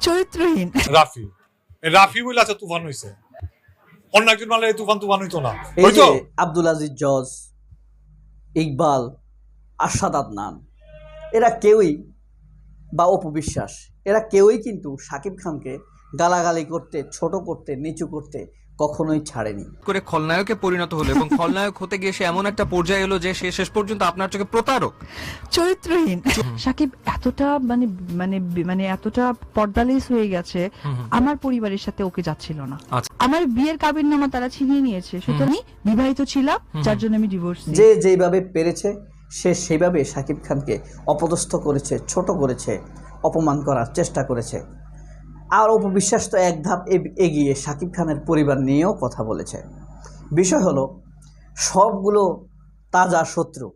চরিত্রহীন রাফি। রাফি বলে আছে তুফান হইছে। অন্য একজন মালে তুফান তুফান হইতো না। এই হইতো? যে আব্দুল আজিজ জজ ইকবাল আশাদ আদনান এরা কেউই বা অপবিশ্বাস এরা কেউই কিন্তু সাকিব খানকে গালাগালি করতে ছোট করতে নিচু করতে কখনোই ছাড়েনি। করে খলনায়কে পরিণত হলো এবং খলনায়ক হতে গিয়ে সে এমন একটা পর্যায়ে এলো যে সে শেষ পর্যন্ত আপনার চোখে প্রতারক। চরিত্রহীন। সাকিব এতটা মানে মানে মানে এতটা পর্দালেস হয়ে গেছে আমার পরিবারের সাথে ওকে যাচ্ছিল না। আচ্ছা। আমার বিয়ের কাবির নামা তারা ছিনিয়ে নিয়েছে। সুতরাং আমি বিবাহিত ছিলাম যার জন্য আমি ডিভোর্স যে যেইভাবে পেরেছে সে সেইভাবে সাকিব খানকে অপদস্থ করেছে ছোট করেছে অপমান করার চেষ্টা করেছে। আর অপবিশ্বাস তো এক ধাপ এগিয়ে সাকিব খানের পরিবার নিয়েও কথা বলেছে। বিষয় হলো, সবগুলো তাজা শত্রু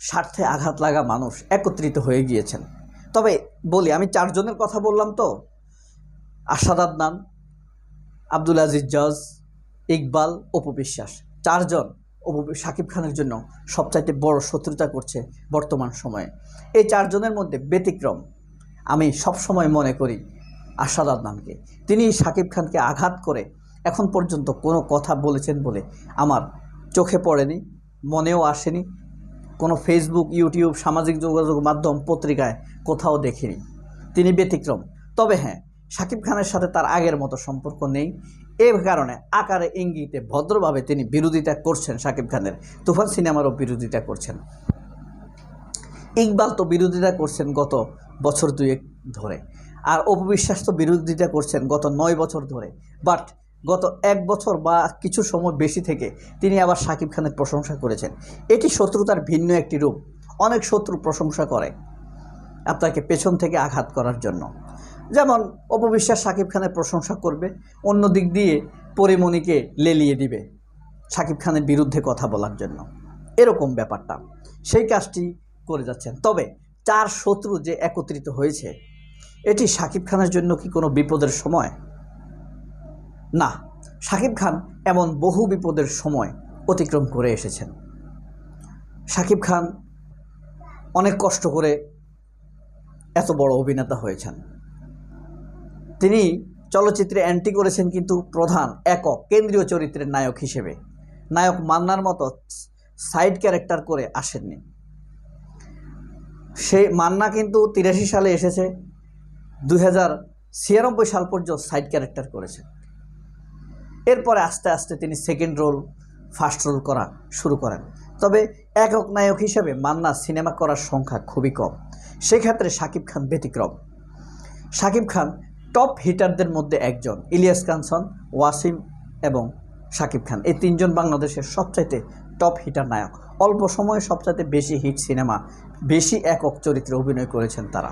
স্বার্থে আঘাত লাগা মানুষ একত্রিত হয়ে গিয়েছেন। তবে বলি, আমি চারজনের কথা বললাম তো। আশাদ আদনান, আব্দুল আজিজ জজ, ইকবাল, অপবিশ্বাস। চারজন সাকিব খানের জন্য সবচাইতে বড় শত্রুতা করছে বর্তমান সময়ে। এই চারজনের মধ্যে ব্যতিক্রম আমি সব সময় মনে করি আশাদ আদনানকে। তিনি সাকিব খানকে আঘাত করে এখন পর্যন্ত কোনো কথা বলেছেন বলে আমার চোখে পড়েনি, মনেও আসেনি, কোনো ফেসবুক ইউটিউব সামাজিক যোগাযোগ মাধ্যম পত্রিকায় কোথাও দেখিনি। তিনি ব্যতিক্রম। তবে হ্যাঁ সাকিব খানের সাথে তার আগের মতো সম্পর্ক নেই। এ কারণে আকারে ইঙ্গিতে ভদ্রভাবে তিনি বিরোধিতা করছেন সাকিব খানের। তুফান সিনেমারও বিরোধিতা করছেন। ইকবাল তো বিরোধিতা করছেন গত বছর দুয়েক ধরে। আর অপবিশ্বাস তো বিরোধিতা করছেন গত নয় বছর ধরে। বাট গত এক বছর বা কিছু সময় বেশি থেকে তিনি আবার সাকিব খানের প্রশংসা করেছেন। এটি শত্রুতার ভিন্ন একটি রূপ। অনেক শত্রু প্রশংসা করে আপনাকে পেছন থেকে আঘাত করার জন্য। যেমন অপবিশ্বাস সাকিব খানের প্রশংসা করবে, অন্য দিক দিয়ে পরিমণিকে লেলিয়ে দিবে সাকিব খানের বিরুদ্ধে কথা বলার জন্য। এরকম ব্যাপারটা। সেই কাজটি করে যাচ্ছেন। তবে চার শত্রু যে একত্রিত হয়েছে এটি সাকিব খানের জন্য কি কোনো বিপদের সময়? না, সাকিব খান এমন বহু বিপদের সময় অতিক্রম করে এসেছেন। সাকিব খান অনেক কষ্ট করে এত বড় অভিনেতা হয়েছেন। তিনি চলচ্চিত্রে অ্যান্টি করেছেন কিন্তু প্রধান, একক, কেন্দ্রীয় চরিত্রের নায়ক হিসেবে। নায়ক মান্নার মতো সাইড ক্যারেক্টার করে আসেননি। সে মান্না কিন্তু তিরাশি সালে এসেছে। দুই হাজার ছিয়ানব্বই সাল পর্যন্ত সাইড ক্যারেক্টার করেছেন এরপরে আস্তে আস্তে তিনি সেকেন্ড রোল ফার্স্ট রোল করা শুরু করেন। তবে একক নায়ক হিসেবে মান্না সিনেমা করার সংখ্যা খুবই কম। সেক্ষেত্রে শাকিব খান ব্যতিক্রম। শাকিব খান টপ হিটারদের মধ্যে একজন, ইলিয়াস কাঞ্চন, ওয়াসিম এবং শাকিব খান। এই তিনজন বাংলাদেশের সবচাইতে টপ হিটার নায়ক। অল্প সময়ে সবচাইতে বেশি হিট সিনেমা বেশি একক চরিত্রে অভিনয় করেছেন তারা।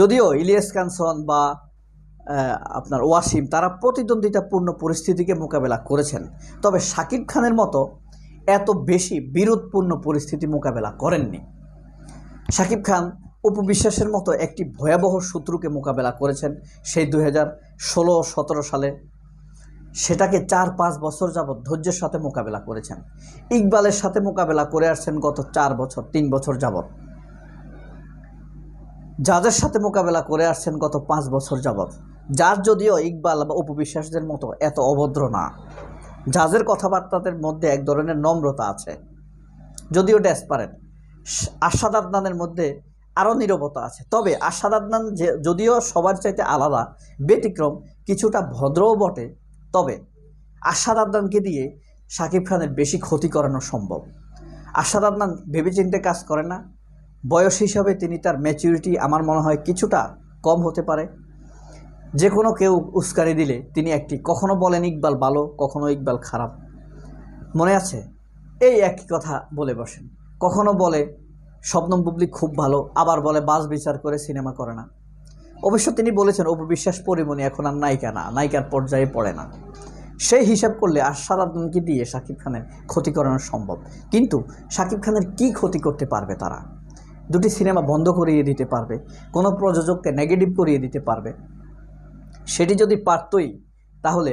যদিও ইলিয়াস কানসন বা আপনার ওয়াসিম, তারা প্রতিদ্বন্দ্বিতাপূর্ণ পরিস্থিতিকে মোকাবেলা করেছেন। তবে শাকিব খানের মতো এত বেশি বিরোধপূর্ণ পরিস্থিতি মোকাবেলা করেননি। শাকিব খান উপবিশ্বাসের মতো একটি ভয়াবহ শত্রুকে মোকাবেলা করেছেন সেই দু হাজার ষোলো সতেরো সালে। সেটাকে চার পাঁচ বছর যাবৎ ধৈর্যের সাথে মোকাবেলা করেছেন। ইকবালের সাথে মোকাবেলা করে আসছেন গত চার বছর, তিন বছর যাবৎ। যাদের সাথে মোকাবেলা করে আসছেন গত পাঁচ বছর যাবৎ, যার যদিও ইকবাল বা উপবিশ্বাসদের মতো এত অভদ্র না জাজের কথাবার্তাদের মধ্যে এক ধরনের নম্রতা আছে, যদিও ড্যাসপারেট আশাদ আদনানের মধ্যে আরও নীরবতা আছে। তবে আশাদ আদনান যে, যদিও সবার চাইতে আলাদা, ব্যতিক্রম, কিছুটা ভদ্রও বটে, তবে আশাদ আদনানকে দিয়ে শাকিব খানের বেশি ক্ষতি করানো সম্ভব। আশাদ আদনান ভেবেচিন্তে কাজ করে না বয়স হিসাবে তিনি তার ম্যাচুরিটি আমার মনে হয় কিছুটা কম হতে পারে। যে কোনো কেউ উস্কানি দিলে তিনি একটি কখনো বলেন ইকবাল ভালো, কখনো ইকবাল খারাপ। মনে আছে? এই একই কথা বলে বসেন। কখনো বলে শবনম বুবলি খুব ভালো, আবার বলে বাস বিচার করে সিনেমা করে না। অবশ্য তিনি বলেছেন অপবিশ্বাস পরিমণি এখন আর নায়িকা না, নায়িকার পর্যায়ে পড়ে না। সেই হিসাব করলে আশাদ আদনানকে দিয়ে শাকিব খানের ক্ষতি করানো সম্ভব। কিন্তু শাকিব খানের কি ক্ষতি করতে পারবে তারা? দুটি সিনেমা বন্ধ করিয়ে দিতে পারবে, কোনো প্রযোজককে নেগেটিভ করিয়ে দিতে পারবে। সেটি যদি পারতই, তাহলে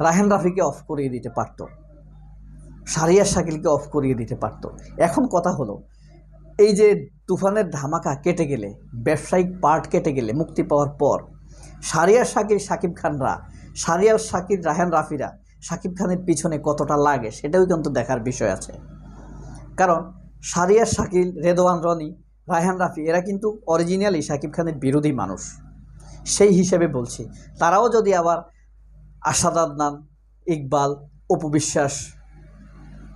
রাহেন রাফিকে অফ করিয়ে দিতে পারত, সারিয়া শাকিলকে অফ করিয়ে দিতে পারত। এখন কথা হলো, এই যে তুফানের ধামাকা কেটে গেলে, ব্যবসায়িক পার্ট কেটে গেলে, মুক্তি পাওয়ার পর সারিয়ার শাকির শাকিব খানরা, সারিয়ার শাকির রাহেন রাফিরা, শাকিব খানের পিছনে কতটা লাগে, সেটাও কিন্তু দেখার বিষয় আছে। কারণ সারিয়ার শাকিল রেদওয়ান রনি, রায়হান রাফি, এরা কিন্তু অরিজিনালি শাকিব খানের বিরোধী মানুষ। সেই হিসেবে বলছি, তারাও যদি আবার আসাদ আদনান, ইকবাল, অপু বিশ্বাস,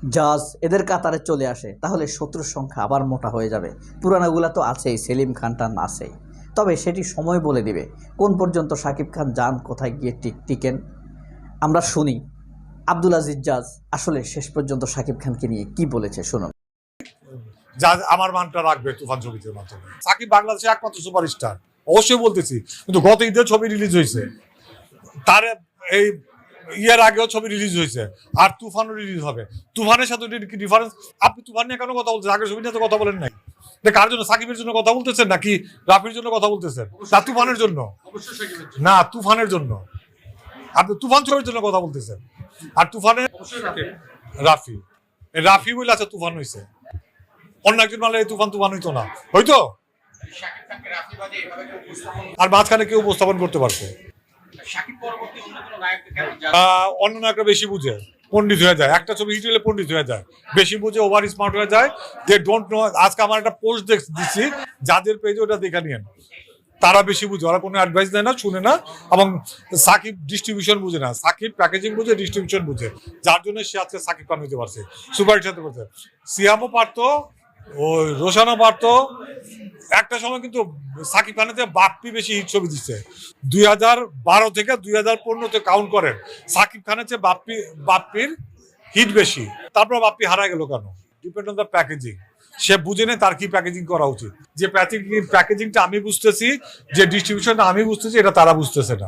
জাজ এদের কাতারে চলে আসে, তাহলে শত্রুর সংখ্যা আবার মোটা হয়ে যাবে। পুরানাগুলা তো আছেই, সেলিম খান টান আছেই। তবে সেটি সময় বলে দিবে, কোন পর্যন্ত শাকিব খান যান, কোথায় গিয়ে টিক টিকেন? আমরা শুনি, আব্দুল আজিজ জাজ, আসলে শেষ পর্যন্ত শাকিব খানকে নিয়ে কি বলেছে, শুনুন। যা আমার মানটা রাখবে তুফান ছবিতে মাধ্যমে। সাকিব বাংলাদেশের একমাত্র সুপারস্টার। অবশ্যই বলতেছি কিন্তু গত ঈদে ছবি রিলিজ হয়েছে। তার এই ইয়ার আগেও ছবি রিলিজ হয়েছে আর তুফানও রিলিজ হবে। তুফানের সাথে কি ডিফারেন্স আপনি তুফান নিয়ে কেন কথা বলছেন আগের ছবি নিয়ে তো কথা বলেন নাই। কার জন্য? সাকিবের জন্য কথা বলতেছেন নাকি রাফির জন্য কথা বলতেছেন? না তুফানের জন্য। না তুফানের জন্য। আপনি তুফান ছবির জন্য কথা বলতেছেন। আর তুফানের রাফি। রাফি বলে আছে তুফান হয়েছে অন্য একজন এই তুফান তুফান হইতো না। হয়তো আর মাঝখানে কেউ উপস্থাপন করতে আহ, অন্য নায়করা বেশি বুঝে পণ্ডিত হয়ে যায়। একটা ছবি হিট হলে পণ্ডিত হয়ে যায়। বেশি বুঝে ওভার স্মার্ট হয়ে যায়। দে ডোন্ট নো আজকে আমার একটা পোস্ট দিচ্ছি যাদের পেজে ওটা দেখে নিয়েন। তারা বেশি বুঝে ওরা কোনো অ্যাডভাইস দেয় না শুনে না এবং সাকিব ডিস্ট্রিবিউশন বুঝে না। সাকিব প্যাকেজিং বুঝে ডিস্ট্রিবিউশন বুঝে। যার জন্য সে আজকে সাকিব খান হতে পারছে সুপার হিট হতে পারছে। সিয়ামও পারতো ওই রোশানও পারতো। একটা সময় কিন্তু সাকিব খানের থেকে বাপ্পি বেশি হিট ছবি দিচ্ছে। দুই হাজার বারো থেকে দুই হাজার পনেরোতে কাউন্ট করেন সাকিব খানের চেয়ে বাপ্পি বাপ্পির হিট বেশি। তারপর বাপ্পি হারা গেল কেন? ডিপেন্ড অন দ্য প্যাকেজিং সে বুঝে নেই তার কি প্যাকেজিং করা উচিত। যে প্যাকেজিংটা আমি বুঝতেছি যে ডিস্ট্রিবিউশনটা আমি বুঝতেছি এটা তারা বুঝতেছে না।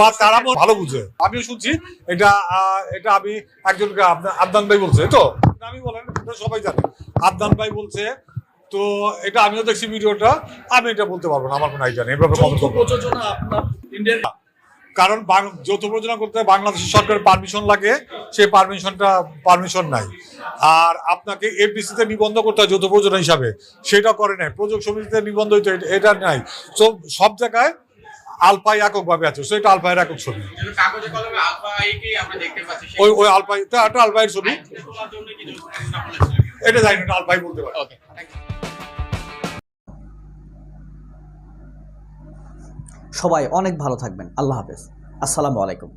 বা তারা ভালো বুঝে। আমিও শুনছি এটা এটা আমি একজনকে আদনান ভাই বলছে তো? আমি বলেন সবাই জানে। আদনান ভাই বলছে তো এটা আমিও দেখছি ভিডিওটা আমি এটা বলতে পারব না আমার কোনো আইডিয়া নেই এভাবে কমেন্ট করব কারণ যৌথ প্রযোজনা করতে বাংলাদেশ সরকারের পারমিশন লাগে সেই পারমিশনটা পারমিশন নাই। আর আপনাকে এফডিসি তে নিবন্ধ করতে হয় যৌথ প্রযোজনা হিসাবে সেটা করে নাই। প্রযোগ সমিতিতে নিবন্ধ হইতে এটা নাই। তো সব জায়গায় আলপাই একক ভাবে আছে সেটা আলপাইয়ের একক ছবি। কাগজে কলমে আলফা আইকে আমরা দেখতে পাচ্ছি ওই ওই আলপাই তো একটা আলপাইয়ের ছবি। এটা জানি না ভাই বলতে পারে। ওকে সবাই অনেক ভালো থাকবেন। আল্লাহ হাফেজ। আসসালামু আলাইকুম।